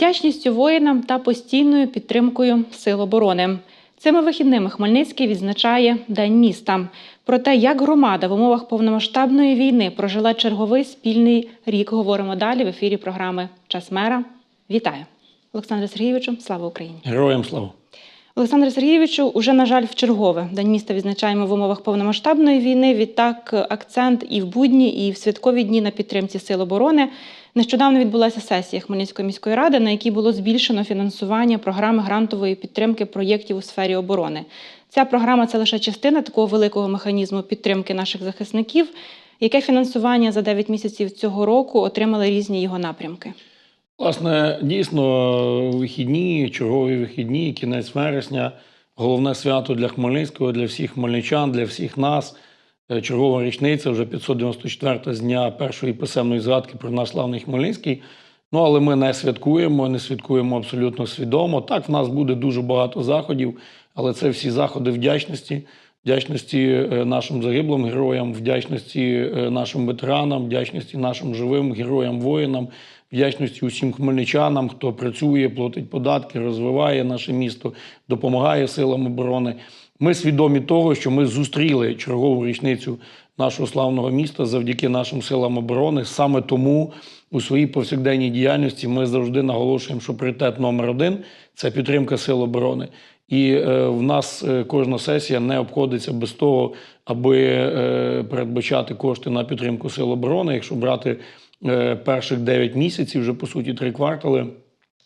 вдячністю воїнам та постійною підтримкою сил оборони. Цими вихідними Хмельницький відзначає День міста. Про те, як громада в умовах повномасштабної війни прожила черговий спільний рік, говоримо далі в ефірі програми Час мера. Вітаю, Олександре Сергійовичу. Слава Україні! Героям слава! Олександре Сергійовичу, уже на жаль, в чергове день міста відзначаємо в умовах повномасштабної війни. Відтак, акцент і в будні, і в святкові дні на підтримці сил оборони. Нещодавно відбулася сесія Хмельницької міської ради, на якій було збільшено фінансування програми грантової підтримки проєктів у сфері оборони. Ця програма це лише частина такого великого механізму підтримки наших захисників. Яке фінансування за 9 місяців цього року отримали різні його напрямки? Власне, дійсно, вихідні, чергові вихідні, кінець вересня, головне свято для Хмельницького, для всіх хмельничан, для всіх нас. Е, Чергова річниця, вже 594 з дня першої писемної згадки про наш славний Хмельницький. Ну, але ми не святкуємо, не святкуємо абсолютно свідомо. Так, в нас буде дуже багато заходів, але це всі заходи вдячності, вдячності е, нашим загиблим героям, вдячності е, нашим ветеранам, вдячності нашим живим героям, воїнам, вдячності усім хмельничанам, хто працює, платить податки, розвиває наше місто, допомагає силам оборони. Ми свідомі того, що ми зустріли чергову річницю нашого славного міста завдяки нашим силам оборони. Саме тому у своїй повсякденній діяльності ми завжди наголошуємо, що пріоритет номер один це підтримка сил оборони. І е, в нас е, кожна сесія не обходиться без того, аби е, передбачати кошти на підтримку сил оборони. Якщо брати перших 9 місяців, вже по суті три квартали.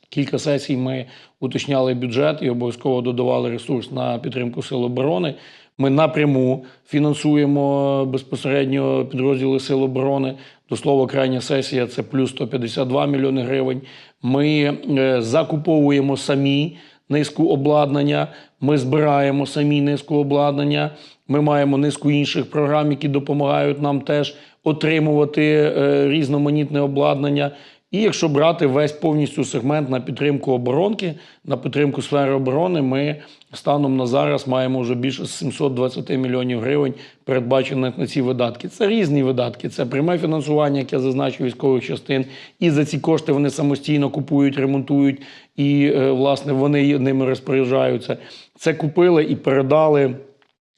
Кілька сесій ми уточняли бюджет і обов'язково додавали ресурс на підтримку сил оборони. Ми напряму фінансуємо безпосередньо підрозділи сил оборони. До слова, крайня сесія це плюс 152 мільйони гривень. Ми е, закуповуємо самі низку обладнання. Ми збираємо самі низку обладнання. Ми маємо низку інших програм, які допомагають нам теж отримувати е, різноманітне обладнання. І якщо брати весь повністю сегмент на підтримку оборонки, на підтримку сфери оборони, ми станом на зараз маємо вже більше 720 мільйонів гривень передбачених на ці видатки. Це різні видатки. Це пряме фінансування, яке зазначив військових частин. І за ці кошти вони самостійно купують, ремонтують і е, власне вони ними розпоряджаються. Це купили і передали.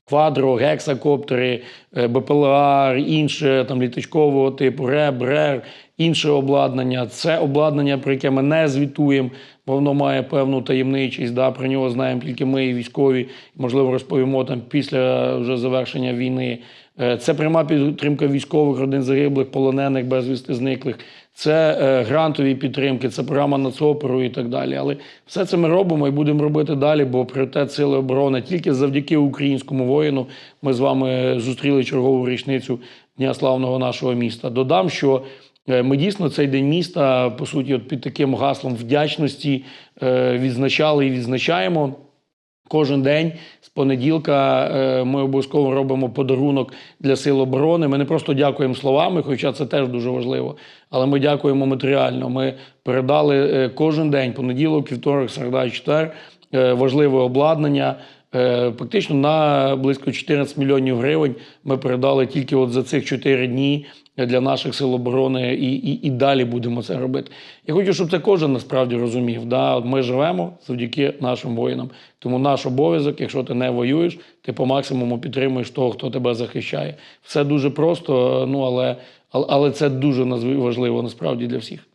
Квадро, гексакоптери, е, БПЛА, інше там літачкового типу, РЕБ, РЕР, інше обладнання. Це обладнання, про яке ми не звітуємо, бо воно має певну таємничість. Да, Про нього знаємо тільки ми, військові, можливо, розповімо там після вже завершення війни. Е, Це пряма підтримка військових, родин загиблих, полонених, безвісти зниклих. Це е, грантові підтримки, це програма нацоперу і так далі. Але все це ми робимо і будемо робити далі, бо пріоритет сили оборони тільки завдяки українському воїну. Ми з вами зустріли чергову річницю Дня славного нашого міста. Додам, що е, ми дійсно цей день міста, по суті, от під таким гаслом вдячності е, відзначали і відзначаємо. Кожен день з понеділка е, ми обов'язково робимо подарунок для сил оборони. Ми не просто дякуємо словами, хоча це теж дуже важливо. Але ми дякуємо матеріально. Ми передали е, кожен день, понеділок, вівторок, середа четвер, е, важливе обладнання. Фактично на близько 14 мільйонів гривень ми передали тільки от за цих 4 дні для наших сил оборони, і, і, і далі будемо це робити. Я хочу, щоб це кожен насправді розумів. Да? От Ми живемо завдяки нашим воїнам. Тому наш обов'язок, якщо ти не воюєш, ти по максимуму підтримуєш того, хто тебе захищає. Все дуже просто, ну але, але, це дуже важливо насправді для всіх.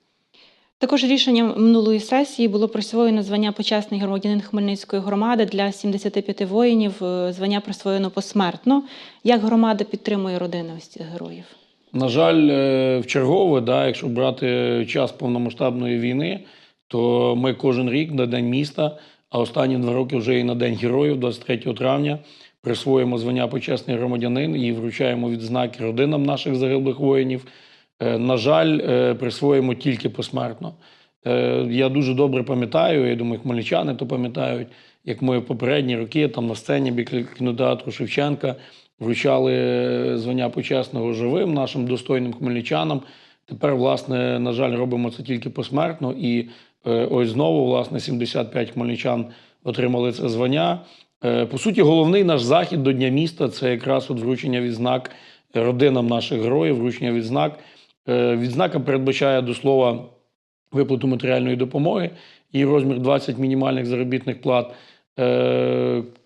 Також рішенням минулої сесії було присвоєно звання почесний громадянин Хмельницької громади для 75 воїнів. е, Звання присвоєно посмертно. Як громада підтримує родини ось цих героїв? На жаль, е, в чергове, да, якщо брати час повномасштабної війни, то ми кожен рік на День міста, а останні два роки вже і на День героїв, 23 травня, присвоїмо звання почесний громадянин і вручаємо відзнаки родинам наших загиблих воїнів. Е, На жаль, е, присвоїмо тільки посмертно. Я дуже добре пам'ятаю, я думаю, хмельничани то пам'ятають, як ми в попередні роки там на сцені біля кінотеатру Шевченка вручали е, звання почесного живим нашим достойним хмельничанам. Тепер, власне, на жаль, робимо це тільки посмертно. І е, ось знову, власне, 75 хмельничан отримали це звання. Е, По суті, головний наш захід до Дня міста це якраз от вручення відзнак родинам наших героїв, вручення відзнак. Відзнака передбачає до слова виплату матеріальної допомоги. Її розмір 20 мінімальних заробітних плат.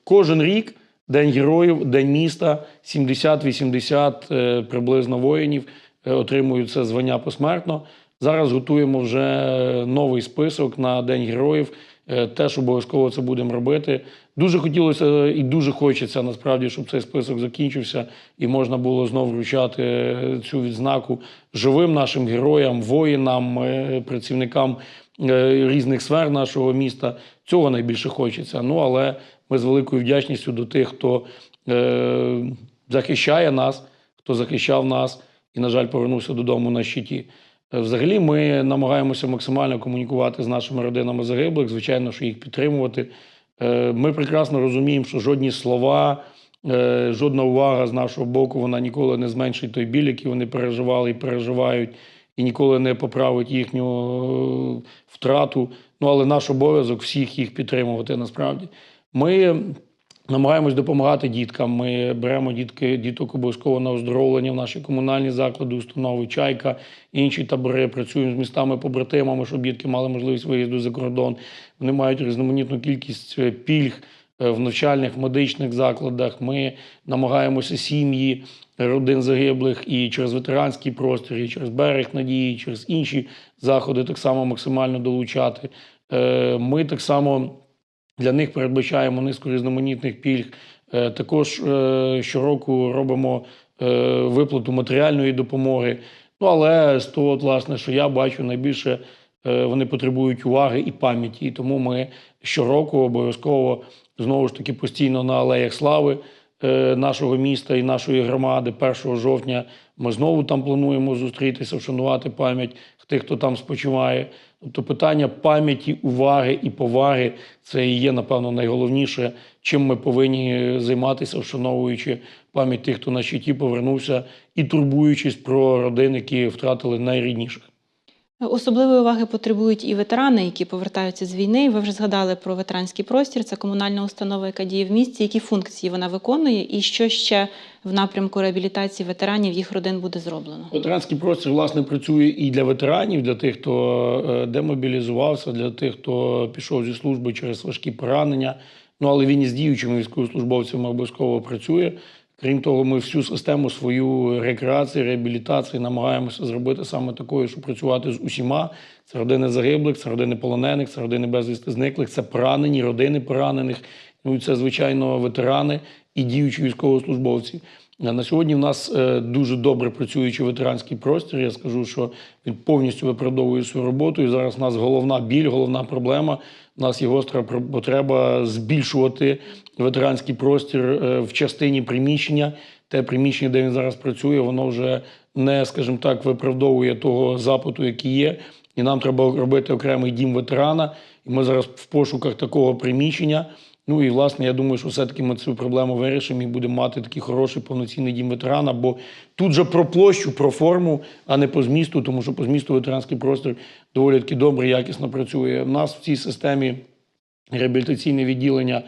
Кожен рік День героїв, День міста, 70-80 е, приблизно воїнів е, отримують це звання посмертно. Зараз готуємо вже новий список на День героїв. Е, Теж обов'язково це будемо робити. Дуже хотілося і дуже хочеться насправді, щоб цей список закінчився і можна було знову вручати цю відзнаку живим нашим героям, воїнам, працівникам різних сфер нашого міста. Цього найбільше хочеться. Ну але ми з великою вдячністю до тих, хто е, захищає нас, хто захищав нас і, на жаль, повернувся додому на щиті. Е, Взагалі, ми намагаємося максимально комунікувати з нашими родинами загиблих, звичайно, що їх підтримувати. Е, Ми прекрасно розуміємо, що жодні слова, е, жодна увага з нашого боку вона ніколи не зменшить той біль, який вони переживали і переживають, і ніколи не поправить їхню втрату. Ну але наш обов'язок всіх їх підтримувати насправді. Ми намагаємось допомагати діткам. Ми беремо дітки, діток обов'язково на оздоровлення в наші комунальні заклади, установи Чайка, інші табори. Працюємо з містами побратимами, щоб дітки мали можливість виїзду за кордон. Вони мають різноманітну кількість е, пільг е, в навчальних медичних закладах. Ми намагаємося сім'ї родин загиблих і через ветеранський простір, і через берег надії, і через інші заходи так само максимально долучати. Е, Ми так само для них передбачаємо низку різноманітних пільг. Е, Також е, щороку робимо е, виплату матеріальної допомоги. Ну але з того, власне, що я бачу, найбільше вони потребують уваги і пам'яті. І тому ми щороку обов'язково знову ж таки постійно на алеях слави нашого міста і нашої громади. 1 жовтня ми знову там плануємо зустрітися, вшанувати пам'ять тих, хто там спочиває. Тобто питання пам'яті, уваги і поваги це і є, напевно, найголовніше, чим ми повинні займатися, вшановуючи пам'ять тих, хто на щиті повернувся, і турбуючись про родин, які втратили найрідніших. Особливої уваги потребують і ветерани, які повертаються з війни. Ви вже згадали про ветеранський простір. Це комунальна установа, яка діє в місті. Які функції вона виконує, і що ще в напрямку реабілітації ветеранів їх родин буде зроблено? Ветеранський простір власне працює і для ветеранів, для тих, хто е, демобілізувався, для тих, хто пішов зі служби через важкі поранення. Ну але він із діючими військовослужбовцями обов'язково працює. Крім того, ми всю систему свою рекреації, реабілітації намагаємося зробити саме такою, щоб працювати з усіма. Це родини загиблих, це родини полонених, це родини безвісти зниклих, це поранені, родини поранених. Ну це, звичайно, ветерани і діючі військовослужбовці. А На сьогодні в нас е, дуже добре працюючий ветеранський простір. Я скажу, що він повністю виправдовує свою роботу. І зараз у нас головна біль, головна проблема. У нас є гостра потреба збільшувати ветеранський простір е, в частині приміщення. Те приміщення, де він зараз працює, воно вже не, скажімо так, виправдовує того запиту, який є. І нам треба робити окремий дім ветерана. І ми зараз в пошуках такого приміщення. Ну і власне, я думаю, що все-таки ми цю проблему вирішимо і будемо мати такий хороший повноцінний дім ветерана. Бо тут же про площу, про форму, а не по змісту, тому що по змісту ветеранський простір доволі таки добре, якісно працює. У нас в цій системі реабілітаційне відділення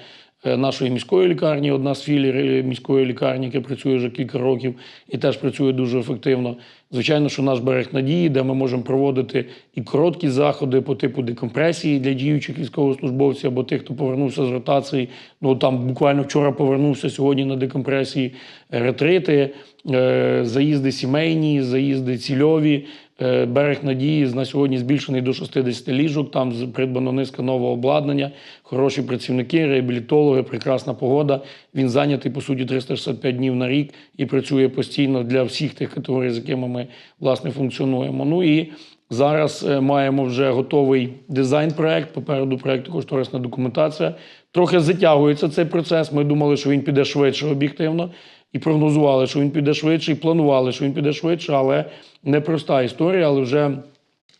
нашої міської лікарні, одна з філій міської лікарні, яка працює вже кілька років і теж працює дуже ефективно. Звичайно, що наш берег надії, де ми можемо проводити і короткі заходи по типу декомпресії для діючих військовослужбовців або тих, хто повернувся з ротації. Ну там буквально вчора повернувся сьогодні на декомпресії е, ретрити, е, заїзди сімейні, заїзди цільові. Е, Берег надії на сьогодні збільшений до 60 ліжок. Там придбано низка нового обладнання, хороші працівники, реабілітологи, прекрасна погода. Він зайнятий по суті 365 днів на рік і працює постійно для всіх тих категорій, з якими ми власне функціонуємо. Ну і зараз е, маємо вже готовий дизайн-проект. Попереду проекту кошторисна документація. Трохи затягується цей процес. Ми думали, що він піде швидше об'єктивно і прогнозували, що він піде швидше, і планували, що він піде швидше, але непроста історія. Але вже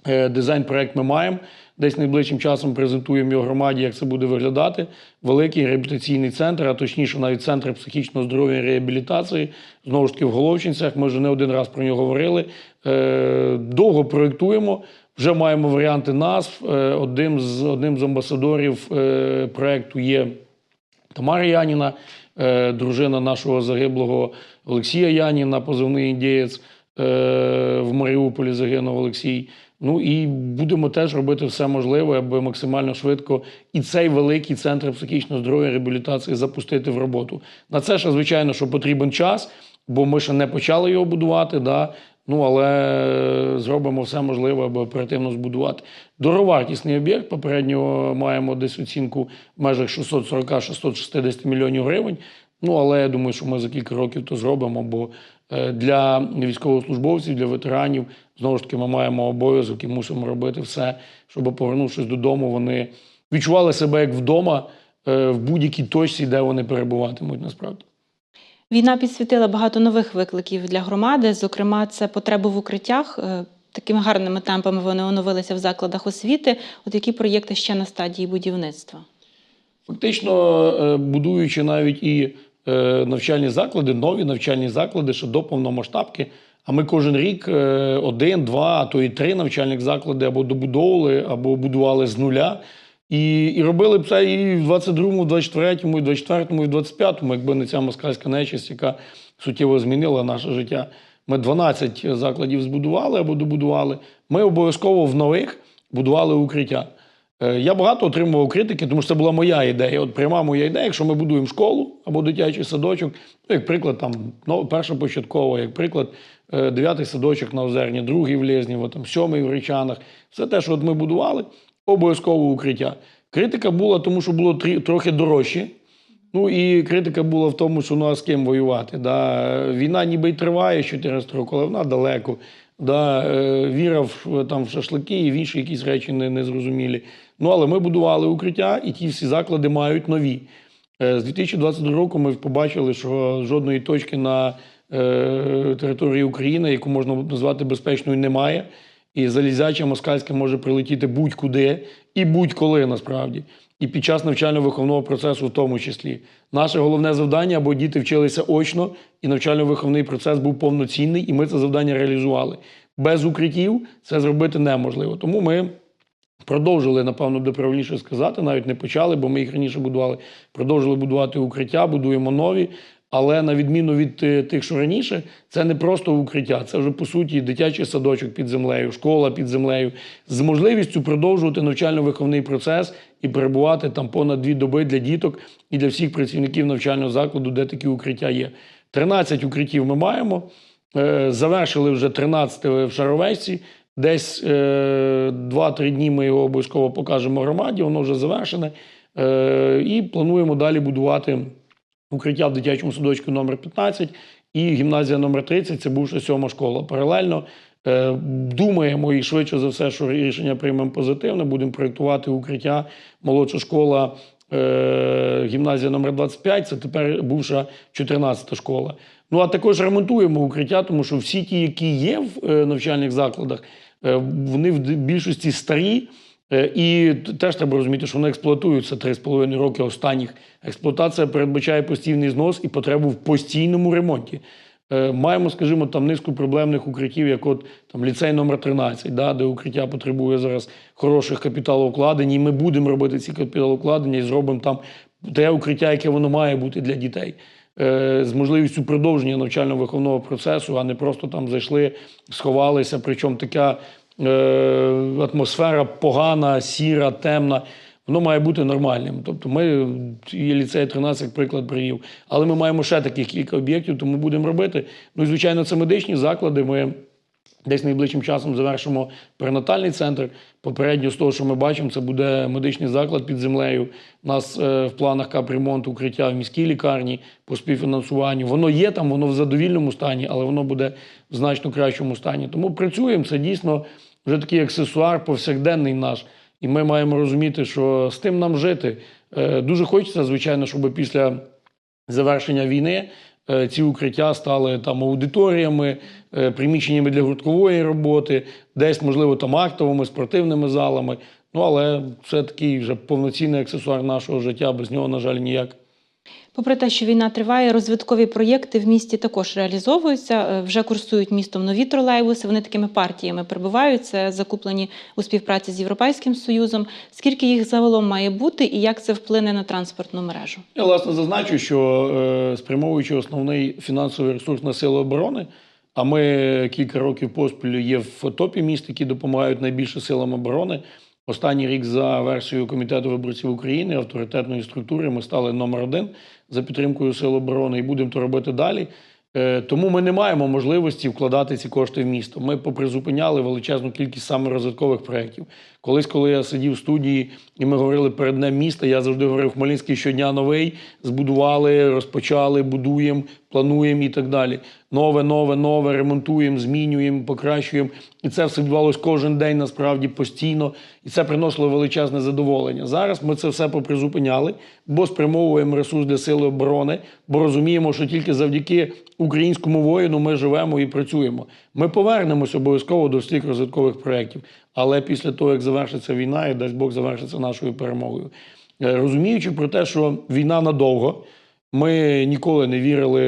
е, дизайн-проект ми маємо. Десь найближчим часом презентуємо його громаді, як це буде виглядати. Великий реабілітаційний центр, а точніше, навіть центр психічного здоров'я і реабілітації. Знову ж таки, в Головчинцях. Ми вже не один раз про нього говорили. Е, Довго проєктуємо. Вже маємо варіанти назв. Е, Одним з одним з амбасадорів проекту є Тамара Яніна, дружина нашого загиблого Олексія Яніна, позивний індієць. Е, в Маріуполі загинув Олексій. Ну і будемо теж робити все можливе, аби максимально швидко і цей великий центр психічного здоров'я реабілітації запустити в роботу. На це ще, звичайно, що потрібен час, бо ми ще не почали його будувати. Да? Ну, але зробимо все можливе, аби оперативно збудувати. Дороговартісний об'єкт. Попередньо маємо десь оцінку в межах 640-660 мільйонів гривень. Ну, але я думаю, що ми за кілька років то зробимо, бо е, для військовослужбовців, для ветеранів, знову ж таки, ми маємо обов'язок і мусимо робити все, щоб, повернувшись додому, вони відчували себе як вдома е, в будь-якій точці, де вони перебуватимуть насправді. Війна підсвітила багато нових викликів для громади. Зокрема, це потреби в укриттях. Е, Такими гарними темпами вони оновилися в закладах освіти. От які проєкти ще на стадії будівництва? Фактично, е, будуючи навіть і е, навчальні заклади, нові навчальні заклади, ще до повномасштабки. А ми кожен рік один, два, а то і три навчальних заклади або добудовували, або будували з нуля. І, і робили б це і в 22-му, 23-му, і 24-му, і 25-му, якби не ця москальська нечисть, яка суттєво змінила наше життя. Ми 12 закладів збудували або добудували. Ми обов'язково в нових будували укриття. Е, Я багато отримував критики, тому що це була моя ідея. От пряма моя ідея, якщо ми будуємо школу або дитячий садочок, ну, як приклад, там ну, перша початкова, як приклад, е, дев'ятий садочок на Озерні, другий в Лєзнєво, там сьомий в Речанах. Все те, що от ми будували, обов'язково укриття. Критика була, тому що було трохи дорожче. Ну і критика була в тому, що ну а з ким воювати. Да? Війна ніби й триває 400 років, але вона далеко. Да? е, Віра в, там, в шашлики і в інші якісь речі не, незрозумілі. Ну але ми будували укриття, і ті всі заклади мають нові. Е, З 2022 року ми побачили, що жодної точки на е, території України, яку можна назвати безпечною, немає. І залізяча москальська може прилетіти будь-куди і будь-коли насправді. І під час навчально-виховного процесу в тому числі. Наше головне завдання, аби діти вчилися очно, і навчально-виховний процес був повноцінний, і ми це завдання реалізували. Без укриттів це зробити неможливо. Тому ми продовжили, напевно, буде правильніше сказати, навіть не почали, бо ми їх раніше будували. Продовжили будувати укриття, будуємо нові. Але на відміну від е, тих, що раніше, це не просто укриття, це вже по суті дитячий садочок під землею, школа під землею, з можливістю продовжувати навчально-виховний процес і перебувати там понад дві доби для діток і для всіх працівників навчального закладу, де такі укриття є. 13 укриттів ми маємо. Е, Завершили вже 13 в Шаровечці. Десь е, 2-3 дні ми його обов'язково покажемо громаді, воно вже завершене. Е, І плануємо далі будувати укриття в дитячому садочку номер 15 і гімназія номер 30 це бувша сьома школа. Паралельно е, думаємо і швидше за все, що рішення приймемо позитивне. Будемо проєктувати укриття молодша школа. е, Гімназія номер 25 це тепер бувша 14 школа. Ну а також ремонтуємо укриття, тому що всі ті, які є в е, навчальних закладах, вони в більшості старі. Е, І теж треба розуміти, що вони експлуатуються 3,5 роки останніх. Експлуатація передбачає постійний знос і потребу в постійному ремонті. Е, Маємо, скажімо, там низку проблемних укриттів, як от там ліцей номер 13, да, де укриття потребує зараз хороших капіталовкладень. І ми будемо робити ці капіталовкладення і зробимо там те укриття, яке воно має бути для дітей. Е, З можливістю продовження навчально-виховного процесу, а не просто там зайшли, сховалися. Причому така атмосфера погана, сіра, темна. Воно має бути нормальним. Тобто, ми і ліцей 13 як приклад привів. Але ми маємо ще таких кілька об'єктів, тому будемо робити. Ну і звичайно, це медичні заклади. Ми десь найближчим часом завершимо перинатальний центр. Попередньо з того, що ми бачимо, це буде медичний заклад під землею. У нас е, в планах капремонт укриття в міській лікарні по співфінансуванню. Воно є там, воно в задовільному стані, але воно буде в значно кращому стані. Тому працюємо. Це дійсно вже такий аксесуар повсякденний наш. І ми маємо розуміти, що з тим нам жити. Е, Дуже хочеться, звичайно, щоб після завершення війни е, ці укриття стали там аудиторіями, е, приміщеннями для гурткової роботи, десь, можливо, там актовими, спортивними залами. Ну, але це такий вже повноцінний аксесуар нашого життя, без нього, на жаль, ніяк. Попри те, що війна триває, розвиткові проєкти в місті також реалізовуються. Е, Вже курсують містом нові тролейбуси. Вони такими партіями прибувають. Це закуплені у співпраці з Європейським Союзом. Скільки їх загалом має бути, і як це вплине на транспортну мережу? Я власне зазначу, що е, спрямовуючи основний фінансовий ресурс на сили оборони, А ми кілька років поспіль є в топі міст, які допомагають найбільше силам оборони. Останній рік за версією Комітету виборців України авторитетної структури ми стали номер один за підтримкою Сил оборони і будемо то робити далі. Е, Тому ми не маємо можливості вкладати ці кошти в місто. Ми попризупиняли величезну кількість саме розвиткових проєктів. Колись, коли я сидів в студії і ми говорили перед днем міста, я завжди говорив, Хмельницький щодня новий, збудували, розпочали, будуємо, плануємо і так далі. Нове, нове, нове, ремонтуємо, змінюємо, покращуємо. І це все відбувалося кожен день, насправді постійно. І це приносило величезне задоволення. Зараз ми це все попризупиняли, бо спрямовуємо ресурс для сили оборони, бо розуміємо, що тільки завдяки українському воїну ми живемо і працюємо. Ми повернемось обов'язково до всіх розвиткових проєктів. Але після того, як завершиться війна, і дасть Бог завершиться нашою перемогою. Е, Розуміючи про те, що війна надовго, ми ніколи не вірили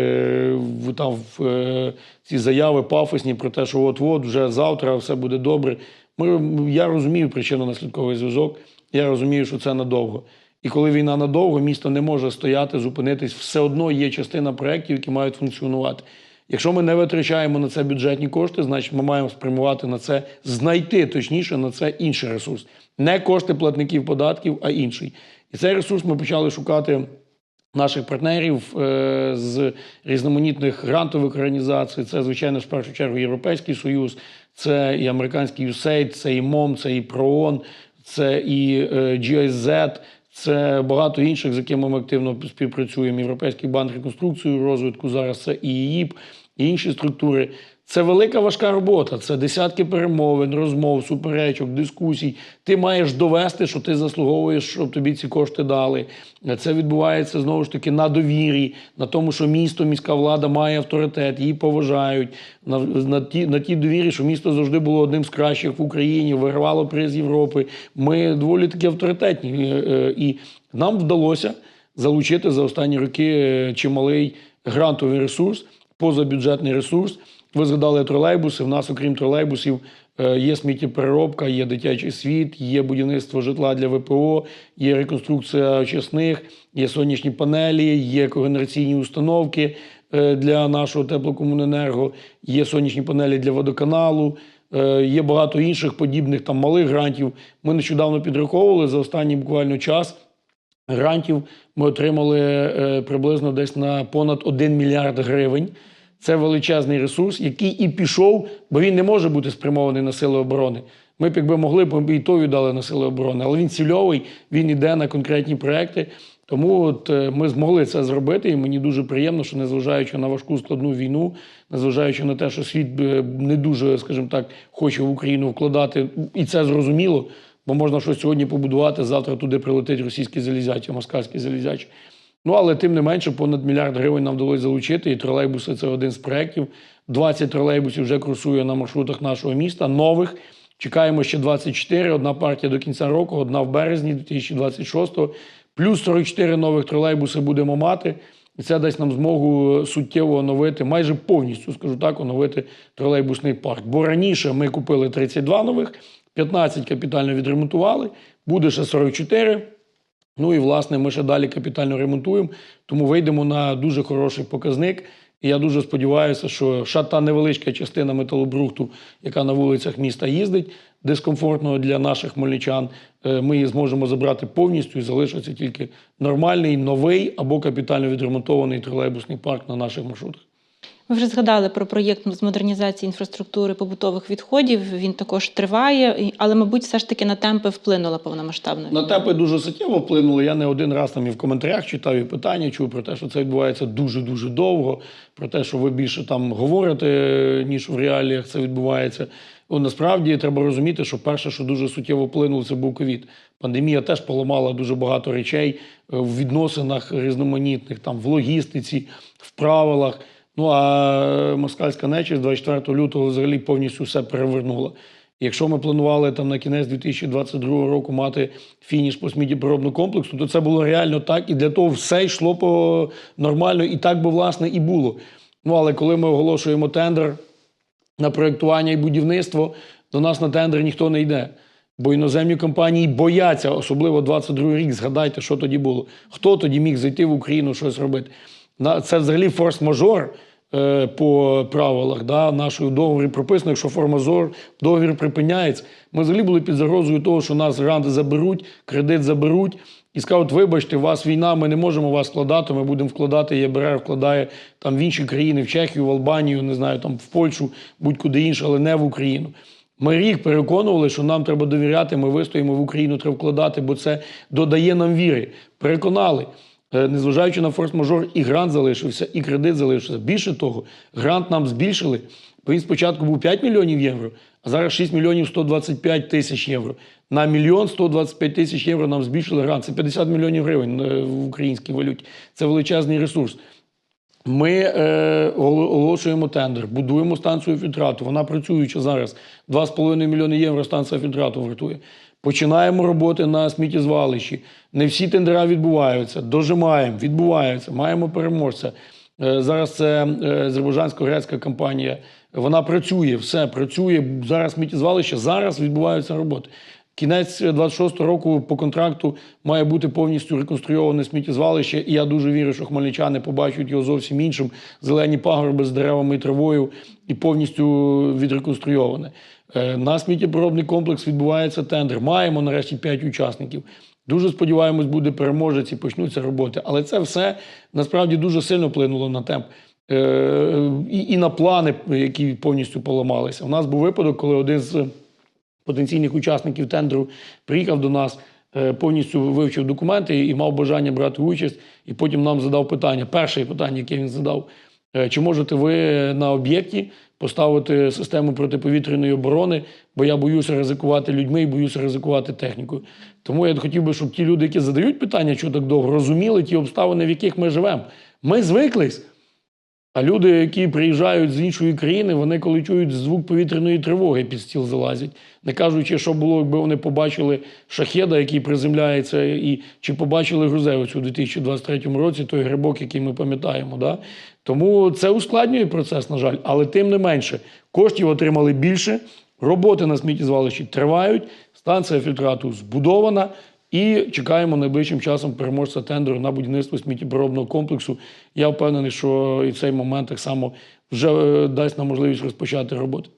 в там в е, ці заяви пафосні про те, що от-от вже завтра все буде добре. Ми, я розумію причинно-наслідковий зв'язок. Я розумію, що це надовго. І коли війна надовго, місто не може стояти, зупинитись, все одно є частина проєктів, які мають функціонувати. Якщо ми не витрачаємо на це бюджетні кошти, значить ми маємо спрямувати на це, знайти точніше на це інший ресурс. Не кошти платників податків, а інший. І цей ресурс ми почали шукати наших партнерів е, з різноманітних грантових організацій. Це, звичайно, в першу чергу Європейський Союз, це і американський USAID, це і МОМ, це і ПРООН, це і е, GIZ, це багато інших, з якими ми активно співпрацюємо. Європейський банк реконструкції розвитку, зараз це і ІІП, і інші структури. Це велика важка робота. Це десятки перемовин, розмов, суперечок, дискусій. Ти маєш довести, що ти заслуговуєш, щоб тобі ці кошти дали. Це відбувається знову ж таки на довірі, на тому, що місто, міська влада має авторитет, її поважають. На, на, ті, на ті довірі, що місто завжди було одним з кращих в Україні, вигравало приз Європи. Ми доволі таки авторитетні. Е, е, І нам вдалося залучити за останні роки е, чималий грантовий ресурс, позабюджетний ресурс. Ви згадали тролейбуси. В нас, окрім тролейбусів, е, є сміттєпереробка, є дитячий світ, є будівництво житла для ВПО, є реконструкція очисних, є сонячні панелі, є когенераційні установки е, для нашого теплокомуненерго, є сонячні панелі для водоканалу. Е, Є багато інших подібних там малих грантів. Ми нещодавно підраховували за останній буквально час грантів. Ми отримали приблизно десь на понад 1 мільярд гривень. Це величезний ресурс, який і пішов, бо він не може бути спрямований на сили оборони. Ми б якби могли б і то віддали на сили оборони, але він цільовий, він йде на конкретні проекти. Тому от е, ми змогли це зробити, і мені дуже приємно, що незважаючи на важку складну війну, незважаючи на те, що світ е, не дуже, скажімо так, хоче в Україну вкладати, і це зрозуміло, бо можна щось сьогодні побудувати, завтра туди прилетить російські залізячі, москальські залізячі. Ну, але тим не менше, понад мільярд гривень нам вдалося залучити, і тролейбуси це один з проєктів. 20 тролейбусів вже курсує на маршрутах нашого міста. Нових чекаємо ще 24, Одна партія до кінця року, одна в березні 2026-го. Плюс 44 нових тролейбуси будемо мати. І це дасть нам змогу суттєво оновити, майже повністю, скажу так, оновити тролейбусний парк. Бо раніше ми купили 32 нових, 15 капітально відремонтували, буде ще 44. Ну і власне ми ще далі капітально ремонтуємо, тому вийдемо на дуже хороший показник. І я дуже сподіваюся, що ще та невеличка частина металобрухту, яка на вулицях міста їздить, дискомфортного для наших хмельничан, е, ми її зможемо забрати повністю і залишиться тільки нормальний, новий або капітально відремонтований тролейбусний парк на наших маршрутах. Ви вже згадали про проєкт з модернізації інфраструктури побутових відходів. Він також триває, але, мабуть, все ж таки на темпи вплинула повномасштабна. На темпи дуже суттєво вплинули. Я не один раз там і в коментарях читав і питання, чув про те, що це відбувається дуже дуже довго. Про те, що ви більше там говорите, ніж в реаліях це відбувається. Насправді треба розуміти, що перше, що дуже суттєво вплинуло, це був ковід. Пандемія теж поламала дуже багато речей е, в відносинах різноманітних, там в логістиці, в правилах. Ну а москальська нечість 24 лютого взагалі повністю все перевернула. Якщо ми планували там на кінець 2022 року мати фініш по сміттєпоробному комплексу, то це було реально так, і для того все йшло по нормально, і так би власне і було. Ну але коли ми оголошуємо тендер на проєктування і будівництво, до нас на тендер ніхто не йде. Бо іноземні компанії бояться, особливо 22 рік. Згадайте, що тоді було. Хто тоді міг зайти в Україну щось робити? На- Це взагалі форс-мажор. Е, по правилах да, нашої договорі прописано, якщо формазор, договір припиняється. Ми взагалі були під загрозою того, що нас гранти заберуть, кредит заберуть. І скажуть, вибачте, у вас війна, ми не можемо вас вкладати, ми будемо вкладати, ЄБРР вкладає там в інші країни, в Чехію, в Албанію, не знаю, там в Польщу, будь-куди інше, але не в Україну. Ми рік переконували, що нам треба довіряти, ми вистоїмо в Україну, треба вкладати, бо це додає нам віри. Переконали. Е, Незважаючи на форс-мажор, і грант залишився, і кредит залишився. Більше того, грант нам збільшили. Він спочатку був 5 мільйонів євро, а зараз 6 мільйонів 125 тисяч євро. На мільйон 125 тисяч євро нам збільшили грант. Це 50 мільйонів гривень е, в українській валюті. Це величезний ресурс. Ми е, оголошуємо тендер, будуємо станцію фільтрату. Вона працююча зараз. 2,5 мільйони євро станція фільтрату вартує. Починаємо роботи на сміттєзвалищі. Не всі тендера відбуваються. Дожимаємо, відбуваються, маємо переможця. Е, зараз це е, азербайджансько-грецька компанія. Вона працює, все працює. Зараз сміттєзвалище, зараз відбуваються роботи. Кінець 26-го року по контракту має бути повністю реконструйоване сміттєзвалище, і я дуже вірю, що хмельничани побачать його зовсім іншим. Зелені пагорби з деревами і травою і повністю відреконструйоване. Е, На сміттєпоробний комплекс відбувається тендер. Маємо нарешті 5 учасників. Дуже сподіваємось, буде переможець і почнуться роботи. Але це все насправді дуже сильно вплинуло на темп. Е, і, і на плани, які повністю поламалися. У нас був випадок, коли один з потенційних учасників тендеру приїхав до нас, е, повністю вивчив документи і мав бажання брати участь. І потім нам задав питання. Перше питання, яке він задав: чи можете ви на об'єкті поставити систему протиповітряної оборони, бо я боюся ризикувати людьми і боюся ризикувати технікою. Тому я хотів би, щоб ті люди, які задають питання, що так довго, розуміли ті обставини, в яких ми живемо. Ми звиклись. А люди, які приїжджають з іншої країни, вони коли чують звук повітряної тривоги, під стіл залазять. Не кажучи, що було, якби вони побачили шахеда, який приземляється, і чи побачили Грузевицю у 2023 році, той грибок, який ми пам'ятаємо. Да? Тому це ускладнює процес, на жаль, але тим не менше, коштів отримали більше, роботи на сміттєзвалищі тривають, станція фільтрату збудована. І чекаємо найближчим часом переможця тендеру на будівництво сміттєпоробного комплексу. Я впевнений, що і цей момент так само вже е, дасть нам можливість розпочати роботу.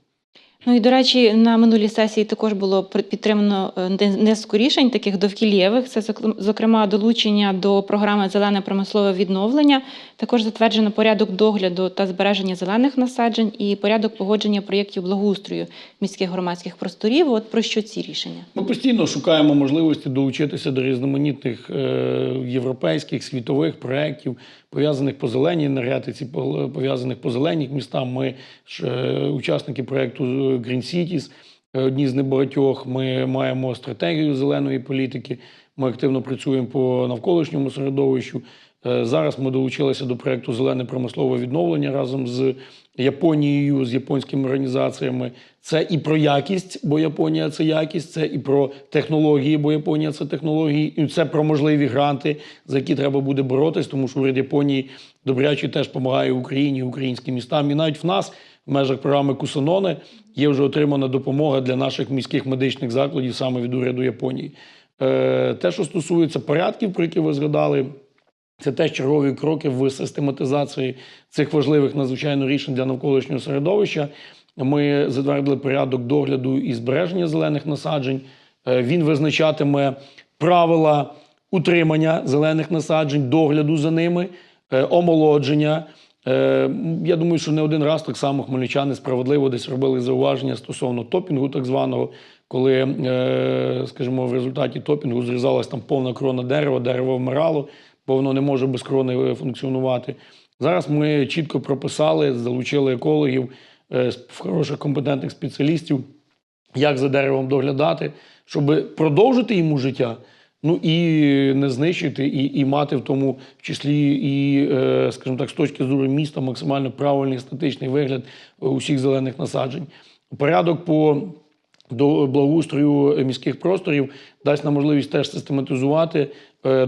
Ну і до речі, на минулій сесії також було підтримано е, низку рішень, таких довкіллєвих. Це зок- зокрема долучення до програми Зелене промислове відновлення. Також затверджено порядок догляду та збереження зелених насаджень і порядок погодження проєктів благоустрою міських громадських просторів. От про що ці рішення? Ми постійно шукаємо можливості долучитися до різноманітних е, європейських світових проєктів, пов'язаних по зеленій енергетиці, по- пов'язаних по зелених містам. Ми ж е, учасники проекту Green Cities, е, одні з небагатьох. Ми маємо стратегію зеленої політики. Ми активно працюємо по навколишньому середовищу. Е, Зараз ми долучилися до проекту Зелене промислове відновлення разом з Японією, з японськими організаціями. Це і про якість, бо Японія це якість, це і про технології, бо Японія це технології, і це про можливі гранти, за які треба буде боротись, тому що уряд Японії добряче теж допомагає Україні, українським містам. І навіть в нас в межах програми Кусаноне є вже отримана допомога для наших міських медичних закладів саме від уряду Японії. Е, Те, що стосується порядків, про які ви згадали, це теж чергові кроки в систематизації цих важливих надзвичайно рішень для навколишнього середовища. Ми затвердили порядок догляду і збереження зелених насаджень. Е, Він визначатиме правила утримання зелених насаджень, догляду за ними, е, омолодження. Е, Я думаю, що не один раз так само хмельничани справедливо десь робили зауваження стосовно топінгу, так званого, коли, скажімо, в результаті топінгу зрізалась там повна крона дерева, дерево вмирало, бо воно не може без крони е, функціонувати. Зараз ми чітко прописали, залучили екологів, е, хороших компетентних спеціалістів, як за деревом доглядати, щоб продовжити йому життя. Ну і не знищити, і, і мати в тому числі і, е, скажімо так, з точки зору міста максимально правильний статичний вигляд усіх зелених насаджень. Порядок по до благоустрою міських просторів дасть нам можливість теж систематизувати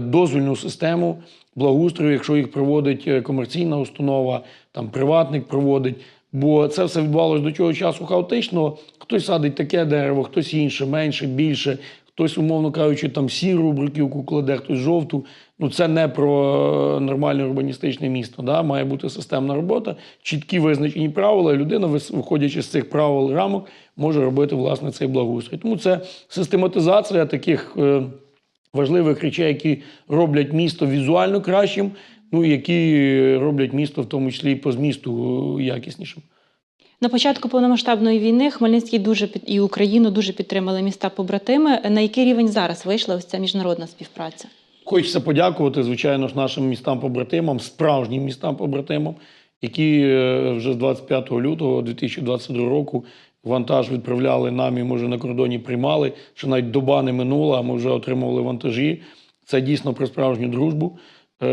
дозвільну систему благоустрою, якщо їх проводить е, комерційна установа, там приватник проводить. Бо це все відбувалося до цього часу хаотично. Хтось садить таке дерево, хтось інше, менше, більше. Хтось, умовно кажучи, там сіру бруківку кладе, хтось жовту. Ну це не про е, нормальне урбаністичне місто. Да? Має бути системна робота, чіткі визначені правила. і Людина, виходячи з цих правил рамок, може робити власне цей благоустрій. Тому це систематизація таких е, важливих речей, які роблять місто візуально кращим, ну які роблять місто, в тому числі і по змісту е, якіснішим. На початку повномасштабної війни Хмельницький дуже під і Україну дуже підтримали міста побратими. На який рівень зараз вийшла ось ця міжнародна співпраця? Хочеться подякувати, звичайно ж, нашим містам-побратимам, справжнім містам-побратимам, які е, вже з 25 лютого 2022 року вантаж відправляли нам і, може, на кордоні приймали. Ще навіть доба не минула, а ми вже отримували вантажі. Це дійсно про справжню дружбу. Е,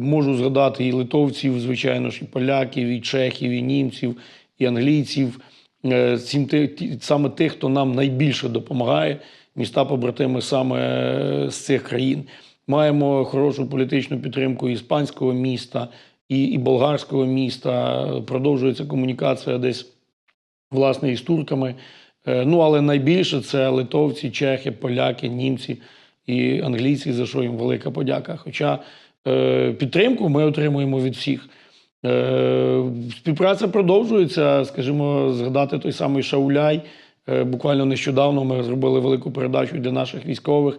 можу згадати і литовців, звичайно ж, і поляків, і чехів, і німців, і англійців. Е, саме тих, хто нам найбільше допомагає, міста побратими саме е, з цих країн. Маємо хорошу політичну підтримку іспанського міста і, і болгарського міста. Продовжується комунікація десь власне із турками. Е, Ну але найбільше це литовці, чехи, поляки, німці і англійці, за що їм велика подяка. Хоча е, підтримку ми отримуємо від всіх. Е, Співпраця продовжується. Скажімо, згадати той самий Шауляй. Буквально нещодавно ми зробили велику передачу для наших військових.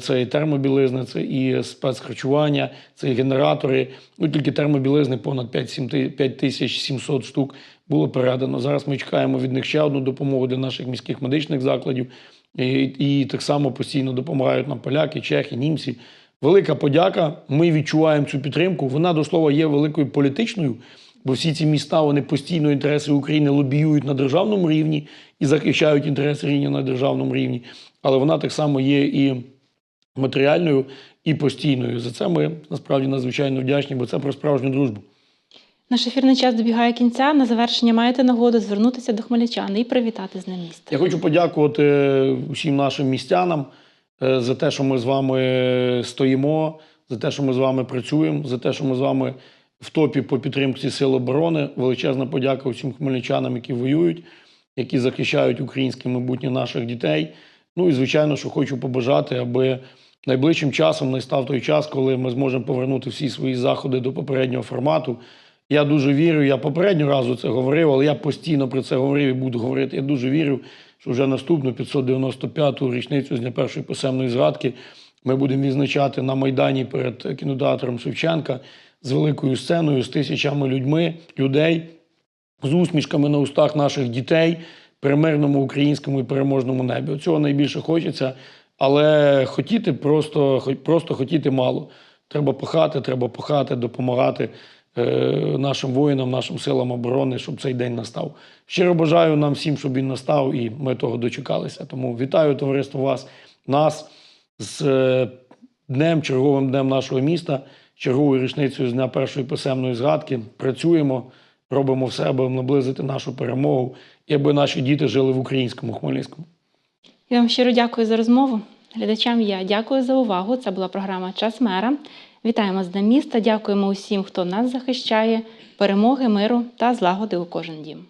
Це і термобілизна, це і спецхарчування, це і генератори. Ну тільки термобілизни понад 5700 штук було передано. Зараз ми чекаємо від них ще одну допомогу для наших міських медичних закладів. І, і так само постійно допомагають нам поляки, чехи, німці. Велика подяка. Ми відчуваємо цю підтримку. Вона до слова є великою політичною, бо всі ці міста вони постійно інтереси України лобіюють на державному рівні і захищають інтереси рівня на державному рівні. Але вона так само є і матеріальною, і постійною. За це ми насправді надзвичайно вдячні, бо це про справжню дружбу. Наш ефірний час добігає кінця. На завершення маєте нагоду звернутися до хмельничан і привітати з ним місто. Я хочу подякувати усім нашим містянам е, за те, що ми з вами стоїмо, за те, що ми з вами працюємо, за те, що ми з вами в топі по підтримці Сил оборони. Величезна подяка усім хмельничанам, які воюють, які захищають українське майбутнє наших дітей. Ну і звичайно, що хочу побажати, аби найближчим часом настав той час, коли ми зможемо повернути всі свої заходи до попереднього формату. Я дуже вірю. Я попереднього разу це говорив, але я постійно про це говорив і буду говорити. Я дуже вірю, що вже наступну 595-ту річницю з дня першої писемної згадки ми будемо відзначати на Майдані перед кінотеатром Шевченка з великою сценою, з тисячами людьми, людей, з усмішками на устах наших дітей при мирному українському і переможному небі. Цього найбільше хочеться, але хотіти просто, просто хотіти мало. Треба пахати, треба пахати, допомагати нашим воїнам, нашим силам оборони, щоб цей день настав. Щиро бажаю нам всім, щоб він настав, і ми того дочекалися. Тому вітаю товариство вас, нас з е, днем, черговим днем нашого міста, черговою річницею з дня першої писемної згадки. Працюємо, робимо все, аби наблизити нашу перемогу і аби наші діти жили в українському Хмельницькому. Я вам щиро дякую за розмову. Глядачам я дякую за увагу. Це була програма Час мера. Вітаємо з Днем міста. Дякуємо усім, хто нас захищає. Перемоги, миру та злагоди у кожен дім.